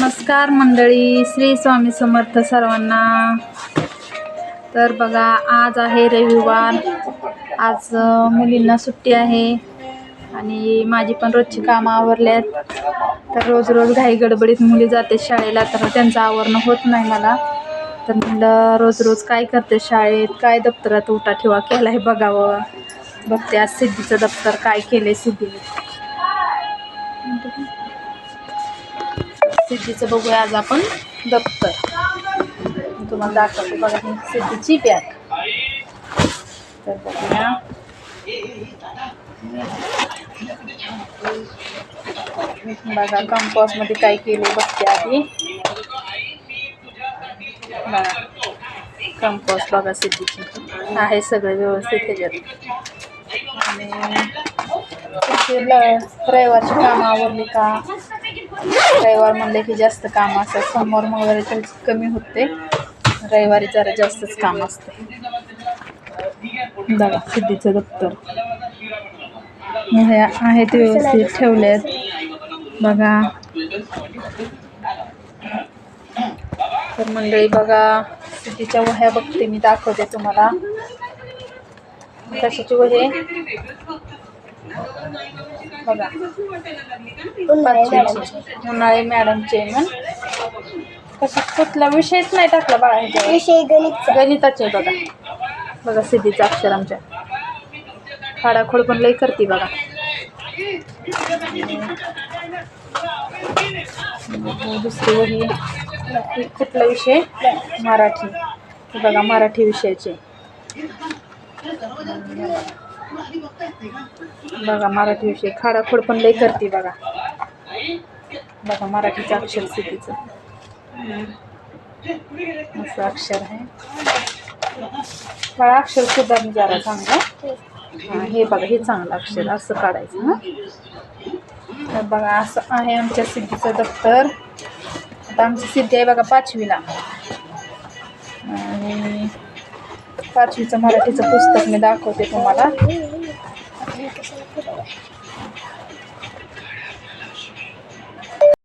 नमस्कार मंडळी श्री स्वामी समर्थ सर्वांना. तर बघा आज आहे रविवार. आज मुलींना सुट्टी आहे आणि माझी पण रोजची कामं आवरल्यात तर रोज रोज घाई गडबडीत मुली जाते शाळेला तर त्यांचं आवरणं होत नाही मला. तर म्हणलं रोज रोज काय करते शाळेत? काय दप्तरात उठा ठेवा केला आहे बघावं. बघते आज सिद्धीचं दप्तर काय केलं सिद्धीने. सिद्धीचं बघूया आज आपण दप्तर. तुम्हाला दाखवते बघा ही सिद्धीची बॅग. तर बघूया. बघा कंपॉसमध्ये काय केले बघते आधी. बघा कंपॉस बघा सिद्धीची. आहे सगळं व्यवस्थित त्याच्यात. आणि ल- रविवारची कामं आवरली का? रविवार म्हणले की जास्त काम असतात. सोमवार मंगळवारी तर कमी होते. रविवारी जरा जास्तच काम असते. बघा सिद्धीचं दप्तर. हे आहेत व्यवस्थित ठेवलेत. बघा. तर मंडळी बघा सिद्धीच्या वह्या बघते मी दाखवते तुम्हाला. कशाची वही? बघा. उन्हाळे मॅडमचे मग कशा कुठला विषयच नाही टाकला बाळा विषय गणित गणिताचे बघा. बघा सिद्धीचं अक्षर आमच्या. खाडाखोड पण लई करते बघा. दुसरी वही. कुठला विषय? मराठी. बघा मराठी विषयाचे. बघा मराठी विषय खाडाखोड पण लई करते बघा. बघा मराठीचं अक्षर सिद्धीचं असं अक्षर आहे. मला अक्षर मी जरा चांगलं हे बघा हे चांगलं अक्षर असं काढायचं हां. तर बघा असं आहे आमच्या सिद्धीचं दफ्तर आता आमची सिद्धी आहे बघा पाचवीला. आणि पाचवीचं मराठीचं पुस्तक मी दाखवते तुम्हाला.